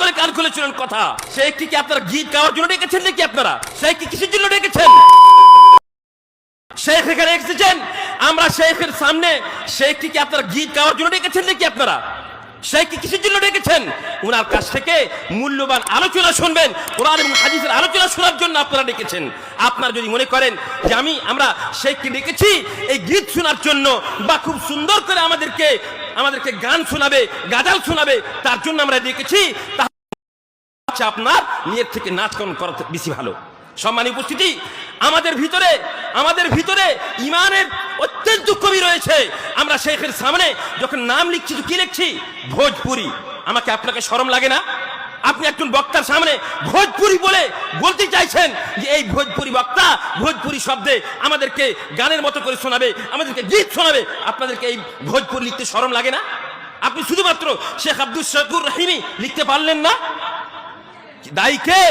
করে কান খুলেছিলেন কথা। শেখকে কি আপনারা গীত গাওয়ার জন্য ডেকেছেন নাকি আপনারা? শেখকে কিসের জন্য ডেকেছেন? শেখ এখানে এসেছেন? আমরা শেখের সামনে কি আপনারা গীত গাওয়ার জন্য ডেকেছেন নাকি আপনারা? কিসের জন্য ডেকেছেন? ওনার কাছ থেকে মূল্যবান আলোচনা শুনবেন এবং আলোচনা শোনার জন্য আপনারা ডেকেছেন। আপনারা যদি মনে করেন যে আমি, আমরা শেখকে ডেকেছি, এই গীত শোনার জন্য বা খুব সুন্দর করে আমাদেরকে আমাদেরকে গান শোনাবে, গাজাল শোনাবে, তার জন্য আমরা ডেকেছি হচ্ছে আপনার, নিজের থেকে নাচ গান করা বেশি ভালো। সম্মানী উপস্থিতি, আমাদের ভিতরে আমাদের ভিতরে ইমানের অত্যন্ত কবি রয়েছে। আমরা শেখের সামনে যখন নাম লিখছি তো কি লিখছি? ভোজপুরি। আমাকে আপনাকে শরম লাগে না? আপনি একজন বক্তার সামনে ভোজপুরি বলে বলতে চাইছেন যে এই ভোজপুরি বক্তা, ভোজপুরি শব্দে আমাদেরকে গানের মতো করে শোনাবে, আমাদেরকে গীত শোনাবে। আপনাদেরকে এই ভোজপুরি লিখতে শরম লাগে না? আপনি শুধুমাত্র শেখ আব্দুল শকুর রহিমি লিখতে পারলেন না? দায়ী কে?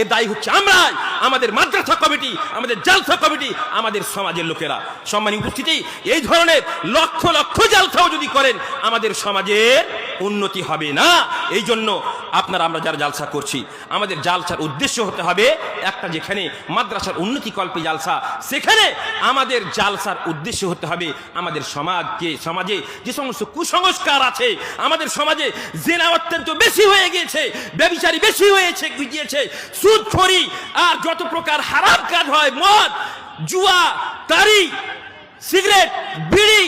এ দায়ী হচ্ছে আমরাই। আমাদের মাদ্রাসা কমিটি, আমাদের জালসা কমিটি, আমাদের সমাজের লোকেরা। সম্মানী উপস্থিতি, এই ধরনের লক্ষ লক্ষ জালসাও যদি করেন, আমাদের সমাজের উন্নতি হবে না। এই জন্য আপনারা, আমরা যারা জালসা করছি, আমাদের জালসার উদ্দেশ্য হতে হবে একটা যেখানে মাদ্রাসার উন্নতি কল্পে জালসা, সেখানে আমাদের জালসার উদ্দেশ্য হতে হবে আমাদের সমাজকে, সমাজে যে সমস্ত কুসংস্কার আছে, আমাদের সমাজে জেনা অত্যন্ত বেশি হয়ে গিয়েছে, ব্যবিচারী বেশি হয়েছে গিয়েছে সুদখড়ি আর যত প্রকার হারাম কাজ হয়, মদ, জুয়া তারি সিগারেট, বিড়ি,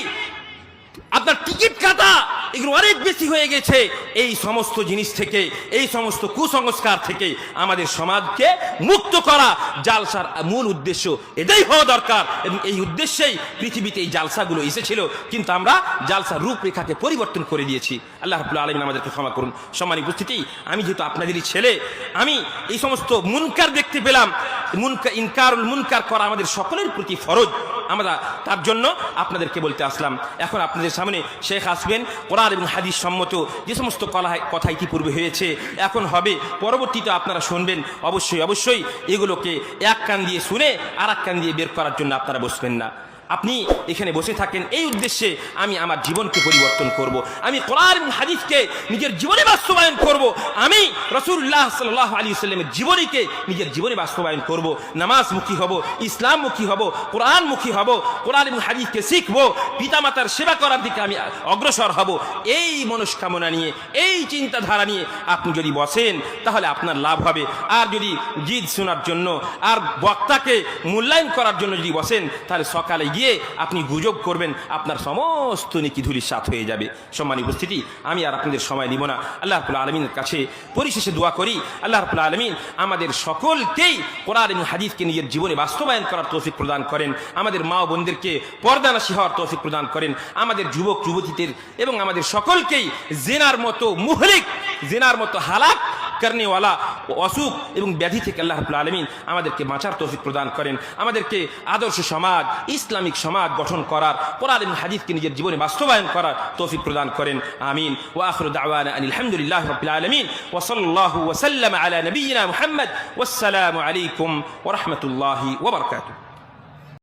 আপনার টিকিট কাটা এগুলো অনেক বেশি হয়ে গেছে। এই সমস্ত জিনিস থেকে, এই সমস্ত কুসংস্কার থেকে আমাদের সমাজকে মুক্ত করা জালসার মূল উদ্দেশ্য এটাই হওয়া দরকার। এবং এই উদ্দেশ্যেই পৃথিবীতে এই জালসাগুলো এসেছিল। কিন্তু আমরা জালসার রূপরেখাকে পরিবর্তন করে দিয়েছি। আল্লাহ রাবুল আলমিন আমাদেরকে ক্ষমা করুন। সম্মানিত উপস্থিতি, আমি যেহেতু আপনাদেরই ছেলে, আমি এই সমস্ত মুনকার দেখতে পেলাম। মুনকা, ইনকারুল মুনকার করা আমাদের সকলের প্রতি ফরজ। আমরা তার জন্য আপনাদেরকে বলতে আসলাম। এখন আপনাদের সামনে শেখ আসবেন কোরআন এবং হাদিস সম্মত যে সমস্ত কলা কথা ইতিপূর্বে হয়েছে। এখন হবে, পরবর্তীতে আপনারা শুনবেন, অবশ্যই অবশ্যই এগুলোকে এক কান দিয়ে শুনে আর এক কান দিয়ে বের করার জন্য আপনারা বসবেন না। আপনি এখানে বসে থাকেন এই উদ্দেশ্যে আমি আমার জীবনকে পরিবর্তন করব। আমি কোরআন এবং হাদিসকে নিজের জীবনে বাস্তবায়ন করব। আমি রসুল্লাহ সাল্লাহ আলী সাল্লামের জীবনীকে নিজের জীবনে বাস্তবায়ন করব। নামাজমুখী হব, ইসলামমুখী হব, কোরআনমুখী হব, কোরআন এবং হাদিসকে শিখব, পিতামাতার সেবা করার দিকে আমি অগ্রসর হব এই মনস্কামনা নিয়ে, এই চিন্তাধারা নিয়ে আপনি যদি বসেন, তাহলে আপনার লাভ হবে আর যদি জিদ শোনার জন্য, আর বক্তাকে মূল্যায়ন করার জন্য যদি বসেন, তাহলে সকালে গিয়ে আপনি গুজব করবেন, আপনার সমস্ত নিকি ধুলির সাথ হয়ে যাবে। সম্মানী উপস্থিতি, আমি আর আপনাদের সময় নিব না। আল্লাহ রবুল্লা আলমিনের কাছে পরিশেষে দোয়া করি। আল্লাহ রবুল্লা আলমিন আমাদের সকলকেই কোরআন এবং হাদিসকে নিজের জীবনে বাস্তবায়ন করার তৌফিক প্রদান করেন। আমাদের মা ও বোনদেরকে পর্দানাশী হওয়ার তৌফিক প্রদান করেন। আমাদের যুবক, যুবতীদের এবং আমাদের সকলকেই জেনার মতো মুহলিক, জেনার মতো হালাক করনেওয়ালা অসুখ এবং ব্যাধি থেকে আল্লাহ রাব্বুল আলমিন আমাদেরকে বাঁচার তৌফিক প্রদান করেন। আমাদেরকে আদর্শ সমাজ, ইসলামিক সমাজ গঠন করার, কোরআন হাদিসকে নিজের জীবনে বাস্তবায়ন করার তৌফিক প্রদান করেন। আমিন। ও আখরু দাওয়ানা আনিল হামদুলিল্লাহ রাব্বিল আলামিন। ওয়া সাল্লাল্লাহু ওয়া সাল্লাম আলা নবিয়িনা মুহাম্মদ। ওয়াসসালামু আলাইকুম ওয়া রাহমাতুল্লাহি ওয়া বারাকাতুহু।